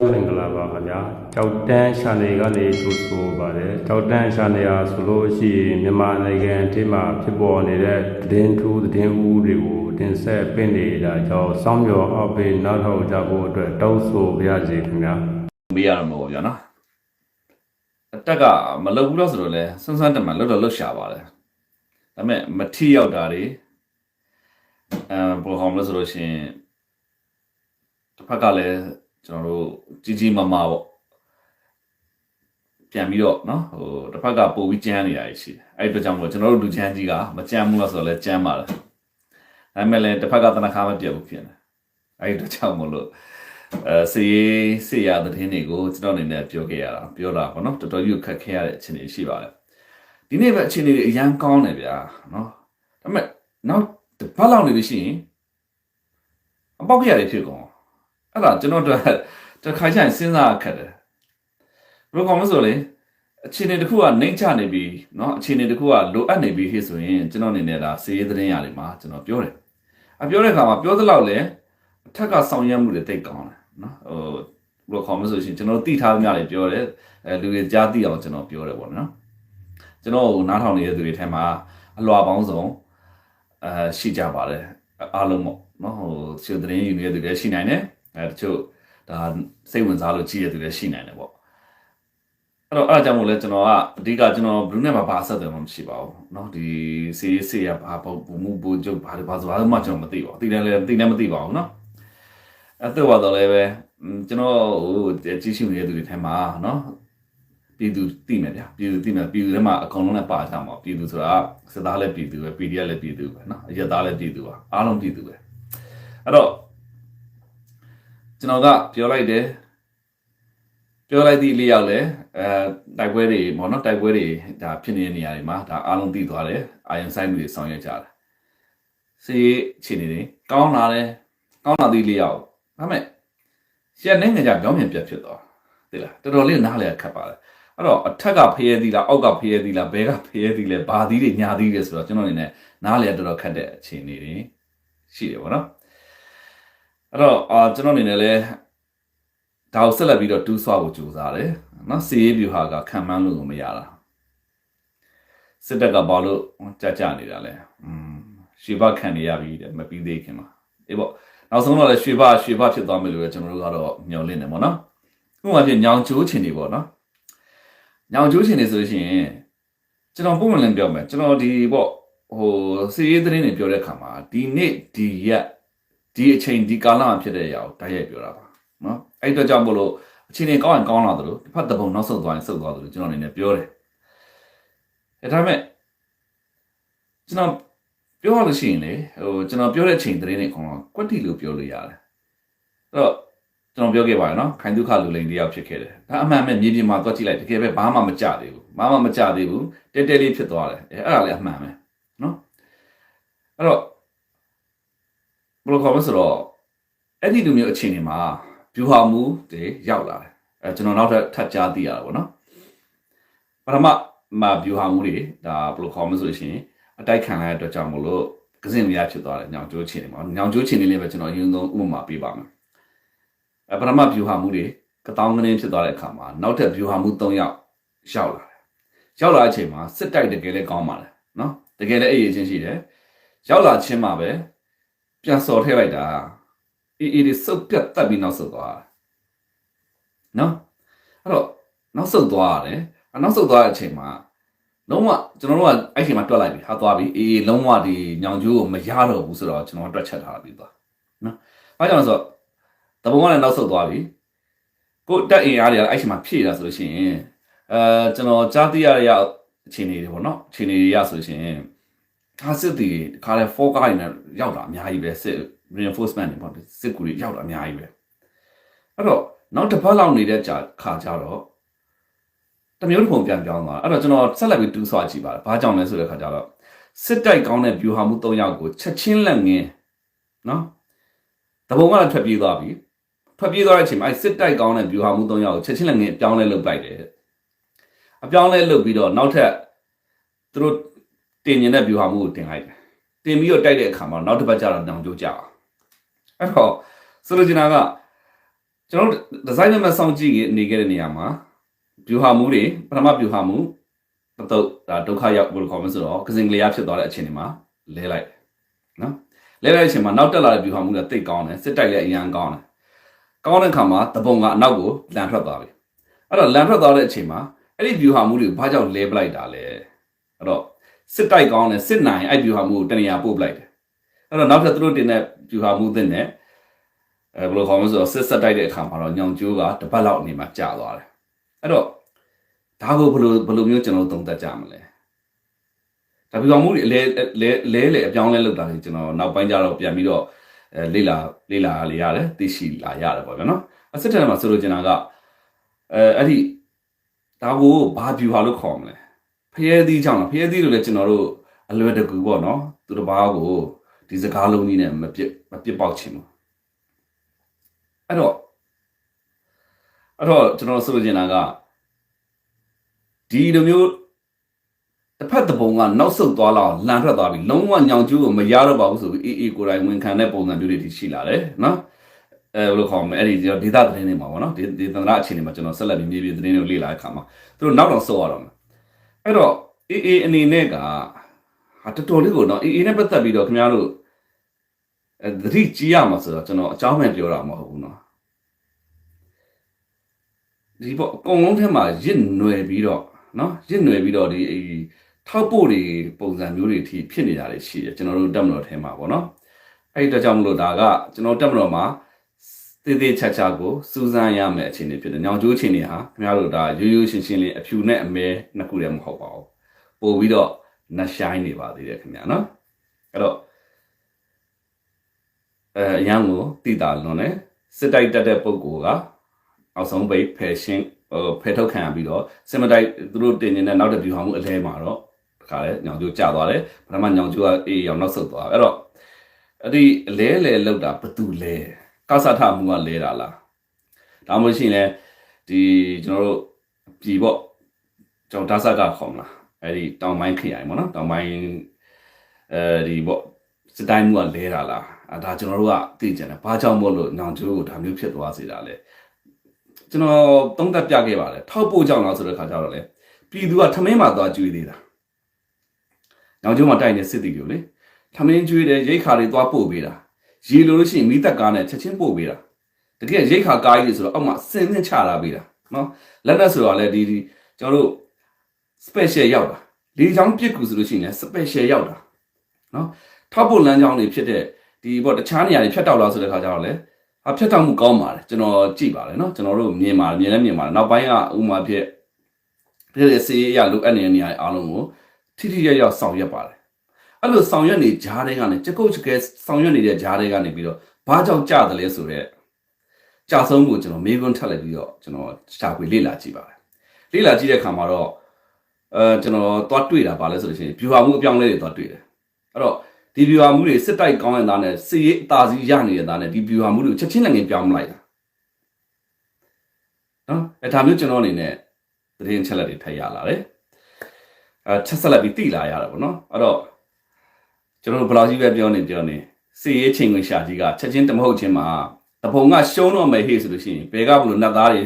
မင်္ဂလာပါခင်ဗျာကြောက်တန်းရှာနေကနေကြိုဆိုပါတယ်ကြောက်တန်းရှာနေရဆိုလို့ရှိရင်မြန်မာနိုင်ငံအထိမှာဖြစ်ပေါ်နေတဲ့သတင်းထူးသတင်းဦးတွေကိုတင်ဆက်ပင့်နေတာကြောင့်စောင်းမြော်အောက်ပေးနောက်ထောက်ကြဖို့အတွက်တောင်းဆိုပါရစေခင်ဗျာမေးရမှာပေါ့ဗျာနော်အတက်ကမလုတ်ဘူးလို့ဆိုတော့လဲစန်းစန်းတက်မှလုတ်တော့လုတ်ရှာပါတယ်ဒါပေမဲ့မထီရောက်တာတွေအဲဘယ်လိုဟောမလဲဆိုလို့ရှိရင်တစ်ဖက်ကလည်း ကျွန်တော်တို့ကြီးကြီးမားမားပေါ့ပြန်ပြီးတော့နော်ဟိုတစ်ဖက်ကပို့ပြီးကြမ်းနေတာရှိတယ်အဲ့ဒီအတွက်ကြောင့်မို့ကျွန်တော်တို့လူချမ်းကြီးကမကြမ်းဘူးလို့ဆိုတော့လဲကြမ်းပါတယ်ဒါပေမဲ့လည်းတစ်ဖက်ကတနခါမပြတ်ဘူးဖြစ်နေအဲ့ဒီအတွက်ကြောင့်မို့လို့အဲစီစီရတဲ့တင်းတွေကိုကျွန်တော်အနေနဲ့ပြောခဲ့ရတာပြောတာပေါ့နော်တော်တော်ကြီးခက်ခဲရတဲ့အခြေအနေရှိပါတယ်ဒီနေ့ပဲအခြေအနေတွေအရန်ကောင်းတယ်ဗျာနော်ဒါပေမဲ့နောက်တစ်ပတ်လောက်နေလို့ရှိရင်အပေါက်ကြရတယ်ဖြစ်ကုန် အဲ့ဒါကျွန်တော်တို့တစ်ခါကျရင်စဉ်းစားခက်တယ်ဘယ်လိုကောင်းမဆိုလေအခြေအနေတစ်ခုကနှိမ့်ချနေပြီเนาะအခြေအနေတစ်ခုကလိုအပ်နေပြီဟိဆိုရင်ကျွန်တော်အနေနဲ့ဒါစီးရေးသတင်းရတယ်မှာကျွန်တော်ပြောတယ်အပြောတဲ့အခါမှာပြောသလောက်လဲအထက်ကဆောင်ရွက်မှုတွေတိတ်ကောင်းတယ်နော်ဟိုဘယ်လိုခေါ်မလို့ဆိုရှင်ကျွန်တော်တိထားကြတယ်ပြောတယ်အဲလူတွေကြားသိအောင်ကျွန်တော်ပြောတယ်ပေါ့နော်ကျွန်တော်ဟိုနားထောင်နေတဲ့သူတွေထဲမှာအလွာပေါင်းစုံအဲရှိကြပါတယ်အားလုံးပေါ့နော်ဟိုစီသတင်းယူနေတဲ့သူတွေရှိနိုင်တယ် အဲတချို့ဒါစိတ်ဝင်စားလို့ကြည့်တဲ့သူတွေရှိနိုင်တယ်ပေါ့အဲ့တော့အဲ့ဒါကြောင့်မို့လဲကျွန်တော်ကအဓိကကျွန်တော်ဘလူးနဲ့မှာဘာအဆက်အသွယ်မှမရှိပါဘူးเนาะဒီစီးစီးရဘာပုံမှုပူကျုပ်ဘာဘာဆိုဘာမှကျွန်တော်မသိပါဘူးသိတယ်လည်းသိတယ်မသိပါဘူးเนาะ အဲ့တော့ပါတော့လည်းပဲကျွန်တော်ဟိုကြီးရှိနေတဲ့သူတွေထဲမှာเนาะပြည်သူသိမယ်ဗျာပြည်သူသိမယ်ပြည်သူထဲမှာအကုန်လုံးလည်းပါကြမှာပြည်သူဆိုတာစစ်သားလည်းပြည်သူပဲ PDF လည်းပြည်သူပဲเนาะအရက်သားလည်းပြည်သူပါအားလုံးပြည်သူပဲအဲ့တော့ ကျွန်တော်ကပြောလိုက်တယ်ပြောလိုက်သည့်လေးယောက်လည်းအဲတိုက်ပွဲတွေပေါ့နော်တိုက်ပွဲတွေဒါဖြစ်နေတဲ့နေရာတွေမှာဒါအားလုံးသိသွားတယ်အာယုံဆိုင်မှုတွေဆောင်ရွက်ကြတယ်စီအခြေအနေတွေကောင်းလာတယ်ကောင်းလာသည့်လေးယောက်ဒါပေမဲ့ရှက်နိုင်ငံကြပြောင်းပြန်ပြတ်ဖြစ်သွားသိလားတော်တော်လေးနားလဲခတ်ပါတယ်အဲ့တော့အထက်ကဖျဲသီးလားအောက်ကဖျဲသီးလားဘဲကဖျဲသီးလဲဘာသီးတွေညာသီးတွေဆိုတော့ကျွန်တော်အနေနဲ့နားလဲတော်တော်ခတ်တဲ့အခြေအနေတွေရှိတယ်ပေါ့နော် အဲ့တော့အာကျွန်တော်အနေနဲ့လဲဒါကိုဆက်လက်ပြီးတော့တူးဆွားဖို့ကြိုးစားတယ်နော်စီရေးဗျူဟာကခံမှန်းလို့မရတာစစ်တပ်ကဘာလို့ကြကြနေတာလဲอืมရှေဘခံနေရပြီတဲ့မပြီးသေးခင်မှာအေးပေါ့နောက်ဆုံးတော့လည်းရွှေဘရွှေဘဖြစ်သွားမယ်လို့ကျွန်တော်တို့ကတော့မျှော်လင့်နေပါတော့ဥပမာဖြစ်ညောင်ချိုးချင်နေပေါ့နော်ညောင်ချိုးချင်နေဆိုရှင်ကျွန်တော်ပုံမှန်လည်းပြောမယ်ကျွန်တော်ဒီပေါ့ဟိုစီရေးသတင်းတွေပြောတဲ့အခါမှာဒီနေ့ဒီရက် ဒီအချိန်ဒီကာလမှာဖြစ်တဲ့အရာကိုတိုက်ရိုက်ပြောတာပါနော်အဲ့အတွက်ကြောင့်မို့လို့အချိန်တွေကောင်းရင်ကောင်းလာသလိုတစ်ဖက်တစ်ပုံနောက်ဆုတ်သွားရင်ဆုတ်သွားသလိုကျွန်တော်အနေနဲ့ပြောတယ်အဲဒါပေမဲ့ကျွန်တော်ပြောရလို့ရှိရင်လေဟိုကျွန်တော်ပြောတဲ့အချိန်သတင်းတွေအကုန်လုံးကွက်တီလို့ပြောလို့ရတယ်အဲ့တော့ကျွန်တော်ပြောခဲ့ပါတယ်နော်ခိုင်ဒုက္ခလူလိန်တယောက်ဖြစ်ခဲ့တယ်ဒါအမှန်ပဲမြေပြင်မှာသွားကြည့်လိုက်တကယ်ပဲဘာမှမကြသေးဘူးဘာမှမကြသေးဘူးတဲတဲလေးဖြစ်သွားတယ်အဲအဲ့ဒါလည်းအမှန်ပဲနော်အဲ့တော့ ဘယ်လိုခေါ်မလဲဆိုတော့အဲ့ဒီလူမျိုးအခြေအနေမှာဗျူဟာမူတွေရောက်လာတယ်အဲကျွန်တော်နောက်ထပ်ထပ်ကြားသိရတာပေါ့နော်ပထမမှာဗျူဟာမူတွေဒါဘယ်လိုခေါ်မလဲဆိုလို့ရှိရင်အတိုက်ခံလိုက်တဲ့အတွက်ကြောင့်မလို့ကစင်မရဖြစ်သွားတယ်ညောင်ကျိုးချင်းတွေမှာညောင်ကျိုးချင်းတွေလေးပဲကျွန်တော်အရင်ဆုံးဥပမာပေးပါမယ်အဲပထမဗျူဟာမူတွေကတောင်းကနေဖြစ်သွားတဲ့အခါမှာနောက်ထပ်ဗျူဟာမူ၃ယောက်ရောက်လာတယ်ရောက်လာတဲ့အချိန်မှာစစ်တိုက်တကယ်လည်းကောင်းပါလေနော်တကယ်လည်းအဲ့ရချင်းရှိတယ်ရောက်လာချင်းမှာပဲ ပြန်စော်ထည့်လိုက်တာအေးအေးဒီစုပ်ပြတ်တက်ပြီးနောက်ဆုတ်သွားတယ်နော်အဲ့တော့နောက်ဆုတ်သွားရတယ်အနောက်ဆုတ်သွားတဲ့အချိန်မှာလုံးဝကျွန်တော်တို့ကအဲ့ချိန်မှာတွက်လိုက်ပြီဟာသွားပြီအေးလုံးဝဒီညောင်ကျိုးကိုမရတော့ဘူးဆိုတော့ကျွန်တော်တွက်ချက်ထားပြီးသွားနော်ဘာကြောင့်လဲဆိုတော့တဘုံကလည်းနောက်ဆုတ်သွားပြီကိုတက်အင်အားတွေကအဲ့ချိန်မှာဖြည့်တာဆိုလို့ရှိရင်အဲကျွန်တော်ကြားသိရတဲ့အခြေအနေတွေပေါ့နော်အခြေအနေတွေရဆိုလို့ရှိရင် ဒါစစ်တီခါလဲ4ကားတွေနဲ့ရောက်တာအများကြီးပဲစစ် reinforcement တွေပေါ့စစ်ကူတွေရောက်တာအများကြီးပဲအဲ့တော့နောက်တစ်ပတ်လောက်နေတဲ့ကြာခါကြတော့တမျိုးတစ်ပုံပြန်ပြောင်းသွားအဲ့တော့ကျွန်တော်ဆက်လက်ပြီးတူးဆွာကြည့်ပါတယ်ဘာကြောင့်လဲဆိုတဲ့ခါကျတော့စစ်တိုက်ကောင်းတဲ့ view ဟာမှု၃ယောက်ကိုချက်ချင်းလက်ငင်းနော်တပုံကလည်းထွက်ပြေးသွားပြီထွက်ပြေးသွားတဲ့အချိန်မှာအဲ့စစ်တိုက်ကောင်းတဲ့ view ဟာမှု၃ယောက်ကိုချက်ချင်းလက်ငင်းအပြောင်းလဲလုပ်လိုက်တယ်အပြောင်းလဲလုပ်ပြီးတော့နောက်ထပ်သူတို့ တင်ရင်တဲ့ view ဟာမှုကိုတင်လိုက်တယ်တင်ပြီးတော့တိုက်တဲ့အခါမှာနောက်တစ်ပတ်ကျတော့နောင်ကျိုးကြအောင်အဲ့တော့ဆိုလိုချင်တာကကျွန်တော်ဒီဇိုင်းနံပါတ်စောင့်ကြည့်နေခဲ့တဲ့နေရာမှာဗျူဟာမှုတွေပထမဗျူဟာမှုတော့ဒါဒုက္ခရောက်ဘယ်လိုခေါ်မလဲဆိုတော့ကစင်ကလေးရဖြစ်သွားတဲ့အချိန်တွေမှာလဲလိုက်နော်လဲလိုက်တဲ့အချိန်မှာနောက်တက်လာတဲ့ဗျူဟာမှုတွေတိတ်ကောင်းတယ်စစ်တိုက်လည်းအရန်ကောင်းတယ်ကောင်းတဲ့ခါမှာတပုံကအနောက်ကိုလန်ထွက်သွားပြီအဲ့တော့လန်ထွက်သွားတဲ့အချိန်မှာအဲ့ဒီဗျူဟာမှုတွေကိုဘာကြောင့်လဲပလိုက်တာလဲအဲ့တော့ စစ်တိုက်ကောင်းတယ်စစ်နိုင်အဲ့ဗျူဟာမှုကိုတနေရာပို့ပလိုက်တယ်အဲ့တော့နောက်ထပ်သူတို့တင်တဲ့ဗျူဟာမှုသစ်နဲ့အဲဘယ်လိုခေါ်မလဲဆိုတော့စစ်ဆက်တိုက်တဲ့အခါမှာတော့ညောင်ကျိုးကတပတ်လောက်အနေမှာကြာသွားတယ်အဲ့တော့ဒါကိုဘယ်လိုဘယ်လိုမျိုးကျွန်တော်သုံးသပ်ကြမလဲဒါပြောင်းမှုတွေအလဲလဲလဲလဲအပြောင်းလဲလောက်တာလေကျွန်တော်နောက်ပိုင်းကျတော့ပြန်ပြီးတော့အဲလေ့လာလေ့လာလေရတယ်သိရှိလာရတယ်ပေါ့ဗျာနော်အစစ်တဲမှာဆိုလိုချင်တာကအဲအဲ့ဒီဒါကိုဘာဗျူဟာလို့ခေါ်မလဲ ဖျဲသီးကြောင့်လားဖျဲသီးလို့လည်းကျွန်တော်တို့အလွယ်တကူပေါ့နော်သူတစ်ပါးကိုဒီစကားလုံးကြီးနဲ့မပြစ်မပြစ်ပေါက်ချင်ဘူးအဲ့တော့အဲ့တော့ကျွန်တော်ဆိုလိုချင်တာကဒီလိုမျိုးတစ်ဖက်တစ်ပုံကနောက်ဆုတ်သွားလောက်လန်ထွက်သွားပြီလုံးဝညောင်ကျူးကိုမရတော့ပါဘူးဆိုပြီးအေးအေးကိုယ်တိုင်ဝန်ခံတဲ့ပုံစံမျိုးတွေရှိလာတယ်နော်အဲဘယ်လိုခေါ်မလဲအဲ့ဒီကျွန်တော်ဒေတာသတင်းတွေမှာပေါ့နော်ဒီဒီသန္တရအခြေအနေမှာကျွန်တော်ဆက်လက်ပြီးမြေပြင်သတင်းတွေကိုလေ့လာတဲ့အခါမှာသူတို့နောက်တော့ဆုတ်ရတော့မယ် အဲ့တော့အေးအေးအနေနဲ့ကဟာတော်တော်လေးကိုနော်အေးအေးနဲ့ပတ်သက်ပြီးတော့ခင်ဗျားတို့အဲသတိကြီးရမှာဆိုတော့ကျွန်တော်အကြောင်းမှန်ပြောတာမဟုတ်ဘူးနော်ဒီပေါ့အကုန်လုံးထဲမှာရစ်နွယ်ပြီးတော့နော်ရစ်နွယ်ပြီးတော့ဒီထောက်ပို့တွေပုံစံမျိုးတွေအထိဖြစ်နေတာတွေရှိတယ်ကျွန်တော်တို့တက်မတော်ထဲမှာပေါ့နော်အဲ့ဒီတော့ကြောင့်မလို့ဒါကကျွန်တော်တက်မတော်မှာ တေးသေးချာချာကိုစူးစမ်းရမယ်အခြေအနေဖြစ်တယ်။ညောင်ကျိုးအခြေအနေဟာခင်ဗျားတို့ဒါရိုးရိုးရှင်းရှင်းလေးအဖြူနဲ့အမဲနှစ်ခုတည်းမဟုတ်ပါဘူး။ပို့ပြီးတော့နှရှိုင်းနေပါသေးတယ်ခင်ဗျာနော်။အဲ့တော့အဲအရန်ကိုတိတာလွန်တယ်စစ်တိုက်တက်တဲ့ပုံကိုကအောက်ဆုံးပိတ်ဖယ်ရှင်းဟိုဖယ်ထုတ်ခံရပြီးတော့စင်မတိုက်သူတို့တင်နေတဲ့နောက်တစ်ဗျူဟာမှုအလဲမှာတော့တခါလဲညောင်ကျိုးကျသွားတယ်ပထမညောင်ကျိုးကအေးအောင်နောက်ဆုတ်သွားအဲ့တော့အဲ့ဒီအလဲလဲလောက်တာဘသူလဲ ကဆထမှုကလဲတာလားဒါမှမဟုတ်ရှင်လဲဒီကျွန်တော်တို့ပြည်ပေါ့ကျွန်တော်ဒါဆကခေါ်မလားအဲ့ဒီတောင်ပိုင်းခရိုင်ပေါ့နော်တောင်ပိုင်းအဲဒီပေါ့စတိုင်းမှုကလဲတာလားအဲဒါကျွန်တော်တို့ကသိကြတယ်ဘာကြောင့်မို့လို့ညောင်ကျိုးကိုဒါမျိုးဖြစ်သွားစေတာလဲကျွန်တော်သုံးသပ်ပြခဲ့ပါတယ်ထောက်ပို့ကြောင့်လားဆိုတဲ့ခါကျတော့လေပြည်သူကထမင်းမှာသွားကျွေးသေးတာညောင်ကျိုးမှာတိုက်နေစစ်တီကိုလေထမင်းကျွေးတယ်ရိတ်ခါတွေသွားပို့ပေးတာ ရေလိုလို့ရှိရင်မိသက်ကားနဲ့ချက်ချင်းပို့ပေးတာတကယ်ရိတ်ခါကားကြီးဆိုတော့အောက်မှာစင်စင်ချလာပေးတာနော်လက်နဲ့ဆိုတော့လေဒီဒီကျွန်တော်တို့ special ရောက်တာလေချောင်းပြစ်ကူဆိုလို့ရှိရင်လည်း special ရောက်တာနော်ထောက်ပို့လမ်းကြောင်းတွေဖြစ်တဲ့ဒီပေါ့တခြားနေရာတွေဖြတ်တောက်လာဆိုတဲ့ခါကျတော့လေအဖြတ်တောက်မှုကောင်းပါတယ်ကျွန်တော်ကြည့်ပါတယ်နော်ကျွန်တော်တို့မြင်ပါတယ်မြင်လည်းမြင်ပါတယ်နောက်ပိုင်းကဥမာဖြစ်ဖြစ်တဲ့စေးရလိုအပ်နေတဲ့နေရာအားလုံးကိုထိထိရရဆောင်ရွက်ပါတယ် အဲ့လိုဆောင်ရွက်နေဂျားတွေကနေကြက်ကုတ်ကြကဲဆောင်ရွက်နေတဲ့ဂျားတွေကနေပြီးတော့ဘာကြောင့်ကြတယ်လဲဆိုတော့ကြာဆုံးကိုကျွန်တော်မေးခွန်းထပ်လိုက်ပြီးတော့ကျွန်တော်ရှာဖွေလေ့လာကြည့်ပါတယ်လေ့လာကြည့်တဲ့အခါမှာတော့အဲကျွန်တော်သွားတွေ့တာပါလဲဆိုလို့ရှိရင် view မှုအပြောင်းလဲတွေသွားတွေ့တယ်အဲ့တော့ဒီ view မှုတွေစစ်တိုက်ကောင်းရတဲ့သားနဲ့စစ်ရေးအသာစီးရနေတဲ့သားနဲ့ဒီ view မှုတွေကိုချက်ချင်းလည်းငင်ပြောင်းမလိုက်တာနော်အဲဒါမျိုးကျွန်တော်အနေနဲ့သတင်းချက်လက်တွေထပ်ရလာတယ်အဲချက်ဆက်လက်ပြီးတိလာရတာပေါ့နော်အဲ့တော့ ကျွန်တော်တို့ဘယ်လောက်ကြီးပဲပြောနေပြောနေစစ်ရေးချိန်ခွင်ရှာကြီးကချက်ချင်းတမဟုတ်ချင်းမှာတပုံကရှုံးတော့မယ်ဟေ့ဆိုလို့ရှိရင်ဘယ်ကဘလို့နတ်သားတွေ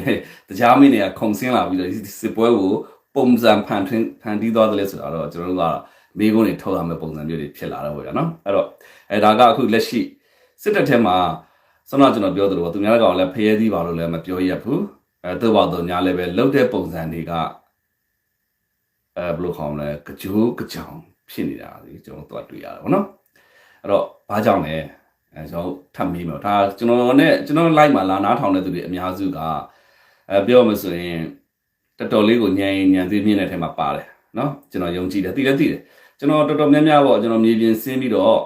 တရားမင်းတွေကခုံဆင်းလာပြီးတော့စစ်ပွဲကိုပုံစံဖန်ထွင်းဖန်တီးသွားတယ်လဲဆိုတော့ကျွန်တော်တို့ကမိကုန်းတွေထုတ်ရမယ့်ပုံစံမျိုးတွေဖြစ်လာတော့ဗျာနော်အဲ့တော့အဲဒါကအခုလက်ရှိစစ်တပ်ထဲမှာဆောနာကျွန်တော်ပြောသလိုသူများကောင်လည်းဖျဲသီးပါလို့လည်းမပြောရဘူးအဲသူ့ဘောက်တော့ညာလည်းပဲလုတ်တဲ့ပုံစံတွေကအဲဘယ်လိုခေါ်မလဲကြိုးကြောင် ဖြစ်နေတာဒီကျွန်တော်တို့တွေ့ရတယ်ဗောနော်အဲ့တော့ဘာကြောင့်လဲအဲကျွန်တော်ထပ်မေးမယ်ဒါကျွန်တော်နဲ့ကျွန်တော် live မှာလာနားထောင်တဲ့သူတွေအများစုကအဲပြောမှဆိုရင်တော်တော်လေးကိုညံရင်ညံသေးမြင့်တဲ့ထဲမှာပါတယ်နော်ကျွန်တော်ယုံကြည်တယ်သိလည်းသိတယ်ကျွန်တော်တော်တော်များများပေါ့ကျွန်တော်မြေပြင်ဆင်းပြီးတော့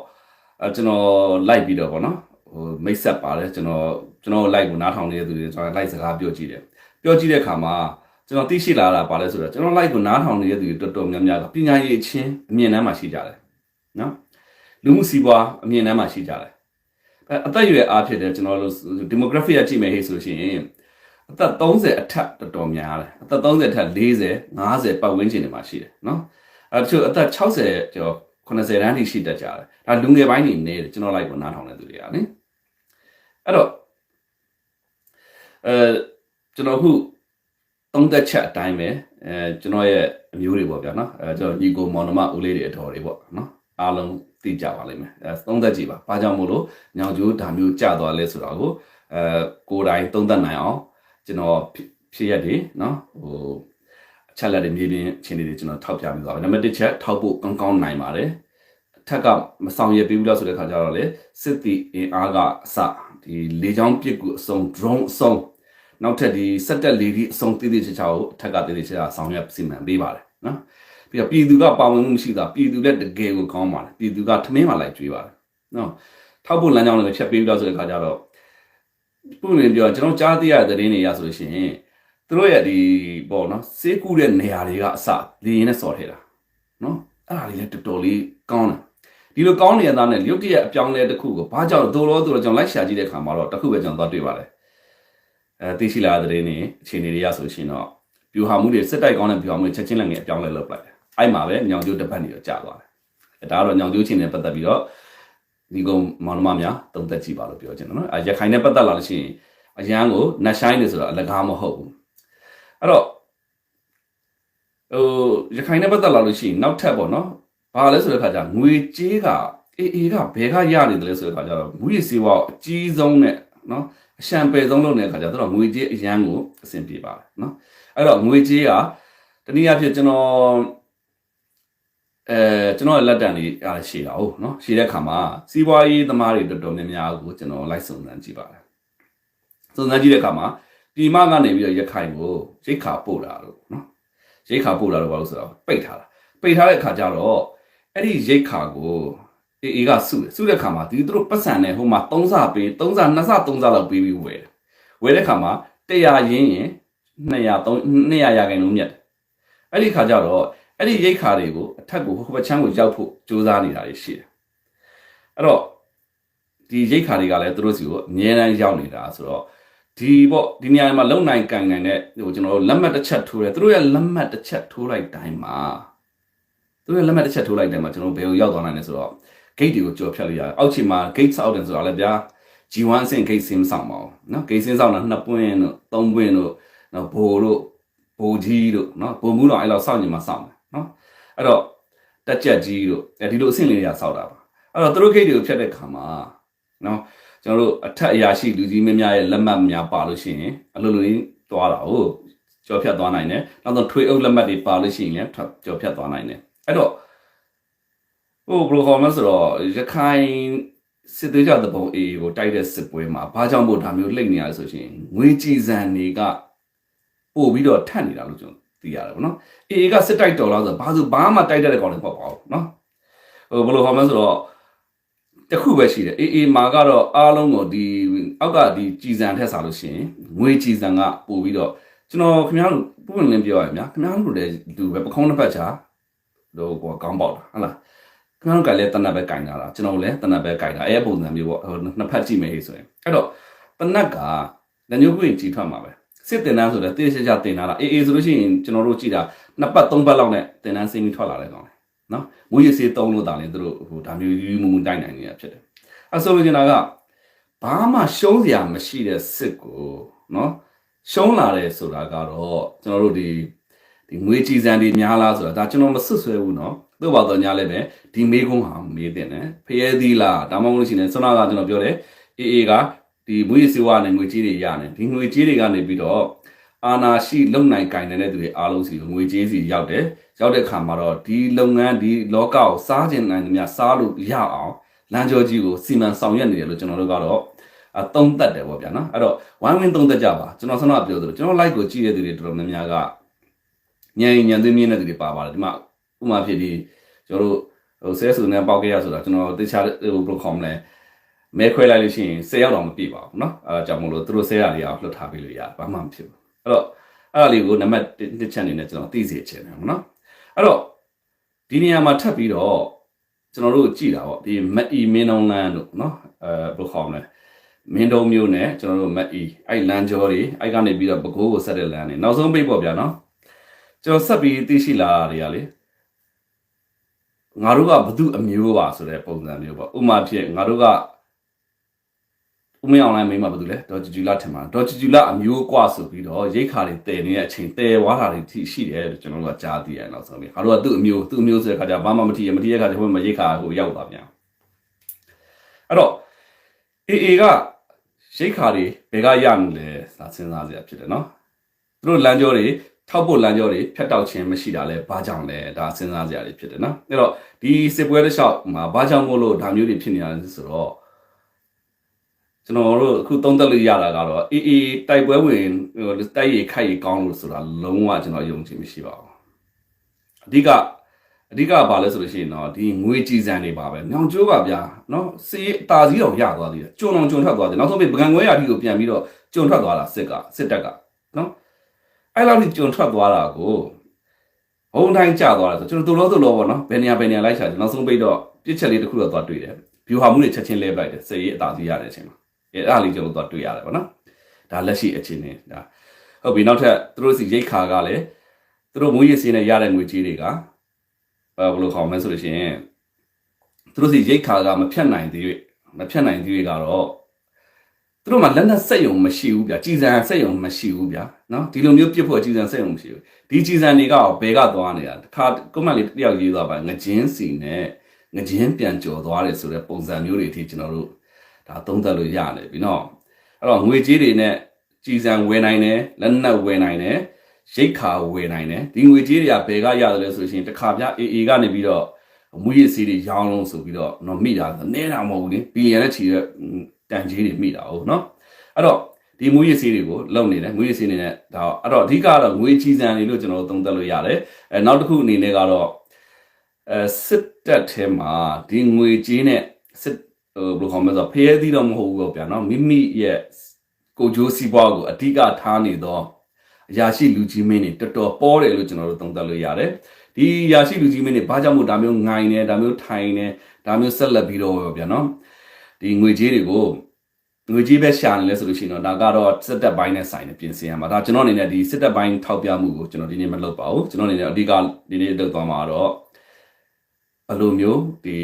အဲကျွန်တော် live ပြီးတော့ပေါ့နော်ဟိုမိတ်ဆက်ပါတယ်ကျွန်တော်ကျွန်တော် live ကိုနားထောင်နေတဲ့သူတွေကျွန်တော် live စကားပြောကြည့်တယ်ပြောကြည့်တဲ့အခါမှာ ကျွန်တော်သိရှိလာတာပါလဲဆိုတော့ကျွန်တော် live ကိုနားထောင်နေတဲ့သူတွေတော်တော်များများကပညာရေးအချင်းအမြင်တမ်းမှာရှိကြတယ်နော်လူမှုစီးပွားအမြင်တမ်းမှာရှိကြတယ်အဲအသက်အရွယ်အားဖြစ်တယ်ကျွန်တော်တို့ demographic ကကြည့်မယ်ဟေ့ဆိုရှင်အသက်30အထက်တော်တော်များတယ်အသက်30အထက်40 50ပတ်ဝန်းကျင်တွေမှာရှိတယ်နော်အဲတချို့အသက်60ကျော်80တန်းထိရှိတတ်ကြတယ်ဒါလူငယ်ပိုင်းနေနေတယ်ကျွန်တော် live ကိုနားထောင်တဲ့သူတွေကလေအဲ့တော့အဲကျွန်တော်အခု သုံးသက်ချက်အတိုင်းပဲအဲကျွန်တော်ရဲ့အမျိုးတွေပေါ့ဗျာနော်အဲကျွန်တော်ညီကိုမောင်နှမဦးလေးတွေအတော်တွေပေါ့နော်အားလုံးသိကြပါလိမ့်မယ်အဲသုံးသက်ကြည့်ပါဘာကြောင့်မို့လို့ညောင်ကျိုးဒါမျိုးကြာသွားလဲဆိုတော့ကိုအဲကိုယ်တိုင်သုံးသက်နိုင်အောင်ကျွန်တော်ဖြစ်ဖြစ်ရက်တွေနော်ဟိုအချက်လက်တွေမြေပြင်အခြေအနေတွေကျွန်တော်ထောက်ပြပြီးသွားပါနံပါတ်1ချက်ထောက်ဖို့ကောင်းကောင်းနိုင်ပါတယ်ထက်ကမဆောင်ရပေးဘူးလားဆိုတဲ့ခါကျတော့လေစစ်တီအင်အားကအစဒီလေချောင်းပစ်ကူအစုံ drone အစုံ နောက်ထပ်ဒီစက်တက်လေဒီအစုံတည်တည်ချာချာကိုအထက်ကတည်တည်ချာချာဆောင်ရစီမံပေးပါတယ်နော်ပြီးတော့ပြည်သူကပါဝင်မှုမရှိတာပြည်သူလည်းတကယ်ကိုကောင်းပါတယ်ပြည်သူကထမင်းမှလိုက်ကြွေးပါတယ်နော်ထောက်ဖို့လမ်းကြောင်းလည်းဖြတ်ပေးဘူးလားဆိုတဲ့ခါကျတော့ပုံနေပြောကျွန်တော်ကြားသိရတဲ့သတင်းတွေရဆိုလို့ရှိရင်သူတို့ရဲ့ဒီပေါ့နော်စေးကူတဲ့နေရာတွေကအစလေရင်နဲ့စော်ထဲတာနော်အဲ့ဒါလေးလည်းတော်တော်လေးကောင်းတယ်ဒီလိုကောင်းနေရသားနဲ့ရုပ်တရက်အပြောင်းလဲတစ်ခုကိုဘာကြောင့်ဒိုးလို့ဒိုးလို့ကျွန်တော်လိုက်ရှာကြည့်တဲ့အခါမှာတော့တစ်ခုပဲကျွန်တော်သွားတွေ့ပါတယ် အဲသိရှိလာတဲ့တဲ့နေအခြေအနေတွေရဆိုရှင်တော့ပြူဟာမှုတွေစစ်တိုက်ကောင်းတဲ့ပြူဟာမှုတွေချက်ချင်းလည်းငယ်အပြောင်းလဲလုပ်လိုက်တယ်အဲ့မှာပဲညောင်ကျိုးတစ်ပတ်နေတော့ကြာသွားတယ်အဲဒါကတော့ညောင်ကျိုးချင်းနဲ့ပတ်သက်ပြီးတော့ဒီကောင်မောင်နှမများတုံးသက်ကြည့်ပါလို့ပြောချင်တယ်နော်အဲရခိုင်နဲ့ပတ်သက်လာလို့ရှိရင်အရန်ကိုနတ်ဆိုင်နေဆိုတော့အလကားမဟုတ်ဘူးအဲ့တော့ဟိုရခိုင်နဲ့ပတ်သက်လာလို့ရှိရင်နောက်ထပ်ပေါ့နော်ဘာလဲဆိုတဲ့ခါကျငွေကြေးကအေးအေးကဘယ်ကရနေတယ်လဲဆိုတဲ့ခါကျတော့မူရစီဝါအကြီးဆုံးနဲ့နော် အရှံပယ်ဆုံးလုပ်နေတဲ့ခါကျတော့ငွေကြေးအရန်ကိုအဆင်ပြေပါတယ်နော်အဲ့တော့ငွေကြေးကတနည်းအားဖြင့်ကျွန်တော်အဲကျွန်တော်လက်တံလေးအားရှိတာဟုတ်နော်ရှိတဲ့ခါမှာစီးပွားရေးသမားတွေတော်တော်များများကိုကျွန်တော်လိုက်စုံစမ်းကြည့်ပါတယ်စုံစမ်းကြည့်တဲ့ခါမှာဒီမကနေပြီးတော့ရခိုင်ကိုရိတ်ခါပို့တာလို့နော်ရိတ်ခါပို့တာလို့ဘာလို့ဆိုတော့ပိတ်ထားတာပိတ်ထားတဲ့ခါကျတော့အဲ့ဒီရိတ်ခါကို အေအေကစုတယ်စုတဲ့ခါမှာဒီသူတို့ပတ်စံနဲ့ဟိုမှာ3ဆပေး3ဆ2ဆ3ဆလောက်ပေးပြီးဝယ်တယ်ဝယ်တဲ့ခါမှာ100ရင်းရင်200 200ရာခိုင်နှုန်းမြတ်တယ်အဲ့ဒီခါကျတော့အဲ့ဒီရိတ်ခါတွေကိုအထက်ကိုဟိုဘက်ချမ်းကိုရောက်ဖို့ကြိုးစားနေတာတွေရှိတယ်အဲ့တော့ဒီရိတ်ခါတွေကလည်းသူတို့စီကိုအမြဲတမ်းရောက်နေတာဆိုတော့ဒီပေါ့ဒီနေရာမှာလုံနိုင်ကန်ကန်နဲ့ဟိုကျွန်တော်တို့လက်မှတ်တစ်ချက်ထိုးတယ်သူတို့ရဲ့လက်မှတ်တစ်ချက်ထိုးလိုက်တိုင်းမှာသူတို့လက်မှတ်တစ်ချက်ထိုးလိုက်တယ်မှာကျွန်တော်ဘယ်ကိုရောက်သွားနိုင်လဲဆိုတော့ gate တွေကိုကြော်ဖြတ်လို့ရတယ်အောက်ခြေမှာ gate ဆောက်တယ်ဆိုတာလည်းဗျာ G1 ဆင့် gate ဆင်းဆောင်ပါအောင်နော် gate ဆင်းဆောင်တာနှစ်ပွင့်တို့သုံးပွင့်တို့နော်ဘိုတို့ဘိုကြီးတို့နော်ဘိုမူးတော့အဲ့လောက်ဆောက်နေမှာဆောက်မယ်နော်အဲ့တော့တက်ချက်ကြီးတို့အဲဒီလိုအဆင့်လေးတွေကဆောက်တာပါအဲ့တော့သူတို့ gate တွေကိုဖြတ်တဲ့ခါမှာနော်ကျွန်တော်တို့အထက်အရာရှိလူကြီးမင်းများရဲ့လက်မှတ်များပါလို့ရှိရင်အလိုလိုရင်းသွားတာဟုတ်ကြော်ဖြတ်သွားနိုင်တယ်နောက်ဆုံးထွေအုပ်လက်မှတ်တွေပါလို့ရှိရင်လည်းကြော်ဖြတ်သွားနိုင်တယ်အဲ့တော့ ဟိုဘယ်လိုခေါ်မလဲဆိုတော့ရခိုင်စစ်သေးကြတဲ့ပုံအေးကိုတိုက်တဲ့စစ်ပွဲမှာဘာကြောင့်မို့ဒါမျိုးလှိမ့်နေရလဲဆိုရှင်ငွေကြည်စံတွေကပို့ပြီးတော့ထတ်နေတာလို့ကျွန်တော်သိရတယ်ဗောနော်အေးကစစ်တိုက်တော်လားဆိုဘာဆိုဘာမှတိုက်တဲ့ကောင်တွေပေါ့ပါဘူးနော်ဟိုဘယ်လိုခေါ်မလဲဆိုတော့တခုပဲရှိတယ်အေးအေးမာကတော့အားလုံးကိုဒီအောက်ကဒီကြည်စံထက်စားလို့ရှိရင်ငွေကြည်စံကပို့ပြီးတော့ကျွန်တော်ခင်ဗျားတို့ပုံလင်းပြောရရင်များခင်ဗျားတို့လည်းလူပဲပခုံးတစ်ပတ်ချာတော့ကိုကောင်းပေါက်တာဟုတ်လား ခင်ဗျားတို့ကလည်းတနက်ပဲကင်တာလားကျွန်တော်လည်းတနက်ပဲကင်တာအဲပုံစံမျိုးပေါ့ဟိုနှစ်ဖက်ကြည့်မယ်ဟေ့ဆိုရင်အဲ့တော့တနက်ကလက်ညှိုးကွင်းကြီးထွက်မှာပဲစစ်တင်တန်းဆိုတော့တေးချာချာတင်တာလားအေးအေးဆိုလို့ရှိရင်ကျွန်တော်တို့ကြည့်တာနှစ်ပတ်သုံးပတ်လောက်နဲ့တင်တန်းစင်းပြီးထွက်လာတဲ့ကောင်လေနော်မူရစေးသုံးလို့တာလေသူတို့ဟိုဒါမျိုးယူမှုမှုတိုက်နိုင်နေတာဖြစ်တယ်အဲဆိုလို့ကျင်တာကဘာမှရှုံးစရာမရှိတဲ့စစ်ကိုနော်ရှုံးလာတယ်ဆိုတာကတော့ကျွန်တော်တို့ဒီ ဒီငွေကြည်စံတွေများလားဆိုတာဒါကျွန်တော်မဆွဆွဲဘူးเนาะသို့ပါတော့ညာလည်းပဲဒီမေးခွန်းဟာမေးတင်တယ်ဖျဲသီးလားဒါမှမဟုတ်လို့ရှိရင်ဆွမ်းနာကကျွန်တော်ပြောတယ်အေးအေးကဒီမွေးစီဝါနဲ့ငွေကြေးတွေရတယ်ဒီငွေကြေးတွေကနေပြီးတော့အာနာရှိလုံနိုင်ကင်နေတဲ့သူတွေအားလုံးစီငွေကြေးစီရောက်တယ်ရောက်တဲ့ခါမှာတော့ဒီလုပ်ငန်းဒီလောကကိုစားကျင်နိုင်သမျှစားလို့ရအောင်လမ်းကြောကြီးကိုစီမံဆောင်ရွက်နေတယ်လို့ကျွန်တော်တို့ကတော့ အသုံးသက်တယ်ပေါ့ဗျာနော်အဲ့တော့ဝိုင်းဝန်းသုံးသက်ကြပါကျွန်တော်ဆန္ဒပြောသလိုကျွန်တော် like ကိုကြည့်ရတဲ့သူတွေတော်တော်များများက ညံညံသိမြင့်တဲ့သူတွေပါပါတယ်ဒီမှာဥမာဖြစ်ဒီကျွန်တော်တို့ဟိုဆဲဆူနဲ့ပေါက်ကြရဆိုတာကျွန်တော်တခြားဟိုဘယ်လိုခေါ်မလဲမဲခွဲလိုက်လို့ရှိရင်10ရောက်တော့မပြည့်ပါဘူးเนาะအဲဒါကြောင့်မလို့သူတို့ဆဲရလေးအောင်လွှတ်ထားပေးလို့ရဘာမှမဖြစ်ဘူးအဲ့တော့အဲ့ဒါလေးကိုနံပါတ်1ချက်အနေနဲ့ကျွန်တော်သိစေချင်တယ်เนาะအဲ့တော့ဒီနေရာမှာထပ်ပြီးတော့ကျွန်တော်တို့ကြည့်တာပေါ့ဒီမက်အီမင်းအောင်လန်းတို့เนาะအဲဘယ်လိုခေါ်မလဲ မင်းတုံးမျိုးနဲ့ကျွန်တော်တို့မက်အီအဲ့လမ်းကြောတွေအဲ့ကနေပြီးတော့ပကိုးကိုဆက်တဲ့လမ်းတွေနောက်ဆုံးပိတ်ပေါ့ဗျာနော် ကျွန်တော်ဆက်ပြီးသိရှိလာတာတွေကလေငါတို့ကဘသူအမျိုးပါဆိုတဲ့ပုံစံမျိုးပေါ့ဥမာဖြစ်ငါတို့ကဥ ဦးမင်းအောင်လိုင်းမိန်းမဘာလို့လဲဒေါ်ဂျူဂျူလာထင်ပါဒေါ်ဂျူဂျူလာအမျိုးกว่าဆိုပြီးတော့ရိတ်ခါတွေတည်နေတဲ့အချိန်တည်ဝါတာတွေထိရှိတယ်လို့ကျွန်တော်တို့ကကြားသိရတယ်နောက်ဆုံးပြီးငါတို့ကသူ့အမျိုးသူ့အမျိုးဆိုတဲ့ခါကျဘာမှမထီရမထီရခါကျဟိုမှာရိတ်ခါဟိုရောက်သွားပြန်အဲ့တော့အေအေကရိတ်ခါတွေဘယ်ကရမလဲသာစဉ်းစားစရာဖြစ်တယ်နော်သူတို့လမ်းကြောတွေ ထောက်ဖို့လမ်းကြောတွေဖြတ်တောက်ခြင်းမရှိတာလဲဘာကြောင့်လဲဒါစဉ်းစားစရာတွေဖြစ်တယ်နော်အဲ့တော့ဒီစစ်ပွဲတစ်လျှောက်မှာဘာကြောင့်မို့လို့ဒါမျိုးတွေဖြစ်နေရလဲဆိုတော့ကျွန်တော်တို့အခုသုံးသက်လို့ရတာကတော့အေးအေးတိုက်ပွဲဝင်ဟိုတိုက်ရခိုက်ရကောင်းလို့ဆိုတာလုံးဝကျွန်တော်ယုံကြည်မရှိပါဘူးအဓိကအဓိကကဘာလဲဆိုလို့ရှိရင်တော့ဒီငွေကြည်စံတွေပါပဲညောင်ကျိုးပါဗျာနော်စီးအตาစည်းတော်ရသွားသေးတယ်ကျွံအောင်ကျွံထွက်သွားတယ်နောက်ဆုံးပြီးပကံခွဲရာထီကိုပြန်ပြီးတော့ကျွံထွက်သွားတာစစ်ကစစ်တပ်ကနော် အဲ့လောက်ထိကျွံထွက်သွားတာကိုဘုံတိုင်းကျသွားတယ်ဆိုကျွန်တော်တို့လို့တို့လို့ပေါ့နော်ဘယ်နေရာဘယ်နေရာလိုက်ရှာတယ်နောက်ဆုံးပြီးတော့ပြစ်ချက်လေးတစ်ခုတော့သွားတွေ့တယ်ဗျူဟာမှုတွေချက်ချင်းလဲပလိုက်တယ်စစ်ရေးအตาစည်းရတဲ့အချိန်မှာအဲအဲ့ဒါလေးကျွန်တော်တို့တွေ့ရတယ်ဗောနော်ဒါလက်ရှိအခြေအနေဒါဟုတ်ပြီနောက်ထပ်သူတို့စီရိတ်ခါကလည်းသူတို့မွေးရစီနဲ့ရတဲ့ငွေကြေးတွေကအဲဘယ်လိုခေါ်မလဲဆိုလို့ရှိရင်သူတို့စီရိတ်ခါကမဖြတ်နိုင်သေး၍မဖြတ်နိုင်သေး၍ကတော့ သူတို့မှလက်နက်စက်ယုံမရှိဘူးဗျာကြည်စံစက်ယုံမရှိဘူးဗျာနော်ဒီလိုမျိုးပြစ်ဖို့ကြည်စံစက်ယုံမရှိဘူးဒီကြည်စံတွေကဘယ်ကသွားနေတာတခါကွန်မန့်လေးတယောက်ရေးသွားပါငကြင်းစီနဲ့ငကြင်းပြန်ကြော်သွားတယ်ဆိုတဲ့ပုံစံမျိုးတွေအထိကျွန်တော်တို့ဒါသုံးသပ်လို့ရတယ်ပြီနော်အဲ့တော့ငွေကြေးတွေနဲ့ကြည်စံဝယ်နိုင်တယ်လက်နက်ဝယ်နိုင်တယ်ရိတ်ခါဝယ်နိုင်တယ်ဒီငွေကြေးတွေကဘယ်ကရတယ်လဲဆိုလို့ရှိရင်တစ်ခါပြအေအေကနေပြီးတော့မွေးရစီတွေရောင်းလုံးဆိုပြီးတော့တော့မိတာနေတာမဟုတ်ဘူးလေဘီယံနဲ့ချီတဲ့ တန်ကြီးတွေမိတာဟုတ်နော်အဲ့တော့ဒီမွေးရစီတွေကိုလုံနေတယ်မွေးရစီနေနဲ့ဒါအဲ့တော့အဓိကတော့ငွေကြည်စံတွေလို့ကျွန်တော်တို့သုံးသပ်လို့ရတယ်အဲနောက်တစ်ခုအနေနဲ့ကတော့အဲစစ်တပ်ထဲမှာဒီငွေကြေးနဲ့စစ်ဟိုဘယ်လိုခေါ်မလဲဆိုတော့ဖျဲသီးတော့မဟုတ်ဘူးပေါ့ဗျာနော်မိမိရဲ့ကိုဂျိုးစီးပွားကိုအဓိကထားနေတော့အရာရှိလူကြီးမင်းတွေတော်တော်ပေါ်တယ်လို့ကျွန်တော်တို့သုံးသပ်လို့ရတယ်ဒီအရာရှိလူကြီးမင်းတွေဘာကြောင့်မို့ဒါမျိုးငိုင်းနေဒါမျိုးထိုင်နေဒါမျိုးဆက်လက်ပြီးတော့ဗျာနော် ဒီငွေကြေးတွေကိုငွေကြေးပဲရှာနေလဲဆိုလို့ရှိရင်တော့ဒါကတော့စစ်တပ်ပိုင်းနဲ့ဆိုင်နေပြင်ဆင်ရမှာဒါကျွန်တော်အနေနဲ့ဒီစစ်တပ်ပိုင်းထောက်ပြမှုကိုကျွန်တော်ဒီနေ့မလုပ်ပါဘူးကျွန်တော်အနေနဲ့အဓိကဒီနေ့လုပ်သွားမှာတော့ဘယ်လိုမျိုးဒီ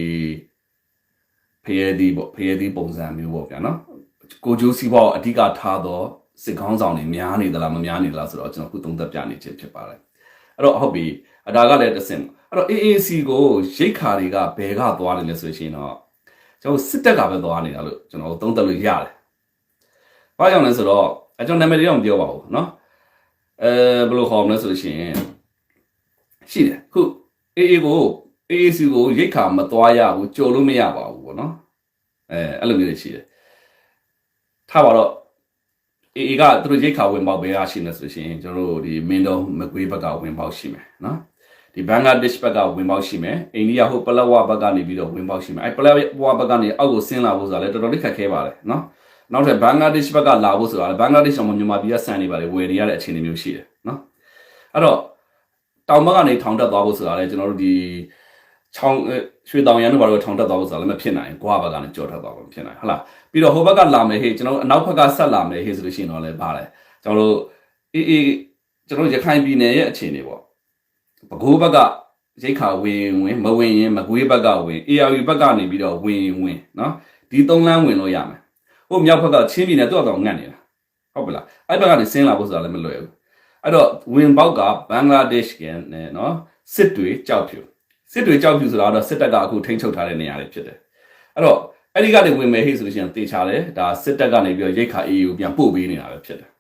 ဖရဲသီးပေါ့ဖရဲသီးပုံစံမျိုးပေါ့ဗျာနော်ကိုကျိုးစီးပွားကိုအဓိကထားတော့စစ်ကောင်းဆောင်တွေများနေသလားမများနေသလားဆိုတော့ကျွန်တော်ခုသုံးသက်ပြနေခြင်းဖြစ်ပါတယ်အဲ့တော့ဟုတ်ပြီအဒါကလည်းတစ်စင်အဲ့တော့ AAC ကိုရိတ်ခါတွေကဘယ်ကသွားနေလဲဆိုရှင်တော့ ကျွန်တော်စစ်တပ်ကပဲသွားနေတာလို့ကျွန်တော်သုံးသက်လို့ရတယ်ဘာကြောင့်လဲဆိုတော့အကျွန်တော်နာမည်တွေတော့မပြောပါဘူးเนาะအဲဘယ်လိုခေါ်မလဲဆိုလို့ရှိရင်ရှိတယ်ခု AA ကို AAC ကိုရိတ်ခါမသွားရဘူးကြိုလို့မရပါဘူးပေါ့နော်အဲအဲ့လိုမျိုးတွေရှိတယ်ထားပါတော့ AA ကသူတို့ရိတ်ခါဝင်ပေါက်ပဲရရှိနေဆိုရှင်ကျွန်တော်တို့ဒီမင်းတော်မကွေးဘက်ကဝင်ပေါက်ရှိမယ်နော် ဒီဘင်္ဂလားဒေ့ရှ်ဘက်ကဝင်ပေါက်ရှိမယ်အိန္ဒိယဟိုပလက်ဝဘက်ကနေပြီးတော့ဝင်ပေါက်ရှိမယ်အဲပလက်ဝဘက်ကနေအောက်ကိုဆင်းလာဖို့ဆိုတာလည်းတော်တော်လေးခက်ခဲပါတယ်နော်နောက်ထပ်ဘင်္ဂလားဒေ့ရှ်ဘက်ကလာဖို့ဆိုတာလည်းဘင်္ဂလားဒေ့ရှ်မှာမြန်မာပြည်ကဆန်နေပါလေဝယ်နေရတဲ့အခြေအနေမျိုးရှိတယ်နော်အဲ့တော့တောင်ဘက်ကနေထောင်တက်သွားဖို့ဆိုတာလည်းကျွန်တော်တို့ဒီချောင်းရွှေတောင်ရန်တို့ဘာလို့ထောင်တက်သွားလို့ဆိုတာလည်းမဖြစ်နိုင်ဘူး။ကွာဘက်ကနေကြော်ထွက်သွားမှာမဖြစ်နိုင်ဟုတ်လား။ပြီးတော့ဟိုဘက်ကလာမယ်ဟေးကျွန်တော်တို့အနောက်ဘက်ကဆက်လာမယ်ဟေးဆိုလို့ရှိရင်တော့လည်းပါတယ်။ကျွန်တော်တို့အေးအေးကျွန်တော်တို့ရခိုင်ပြည်နယ်ရဲ့အခြေအနေပေါ့။ ပဲခူးဘက်ကရိတ်ခါဝင်ဝင်မဝင်ရင်မကွေးဘက်ကဝင် AR ဘက်ကနေပြီးတော့ဝင်ဝင်နော်။ဒီသုံးလမ်းဝင်လို့ရမယ်။ဟိုမြောက်ဘက်ကချင်းပြည်နယ်တော့တော့ငတ်နေတာ။ဟုတ်ပလား။အဲ့ဘက်ကနေဆင်းလာဖို့ဆိုတာလည်းမလွယ်ဘူး။အဲ့တော့ဝင်ပေါက်ကဘင်္ဂလားဒေ့ရှ်ကနဲ့နော်စစ်တွေကြောက်ဖြူစစ်တွေကြောက်ဖြူဆိုတာကတော့စစ်တပ်ကအခုထိန်းချုပ်ထားတဲ့နေရာတွေဖြစ်တယ်အဲ့တော့အဲ့ဒီကနေဝင်မယ်ဟေ့ဆိုလို့ရှိရင်တေချာတယ်ဒါစစ်တပ်ကနေပြီးတော့ရိတ်ခါ EU ပြန်ပို့ပေးနေတာပဲဖြစ်တယ်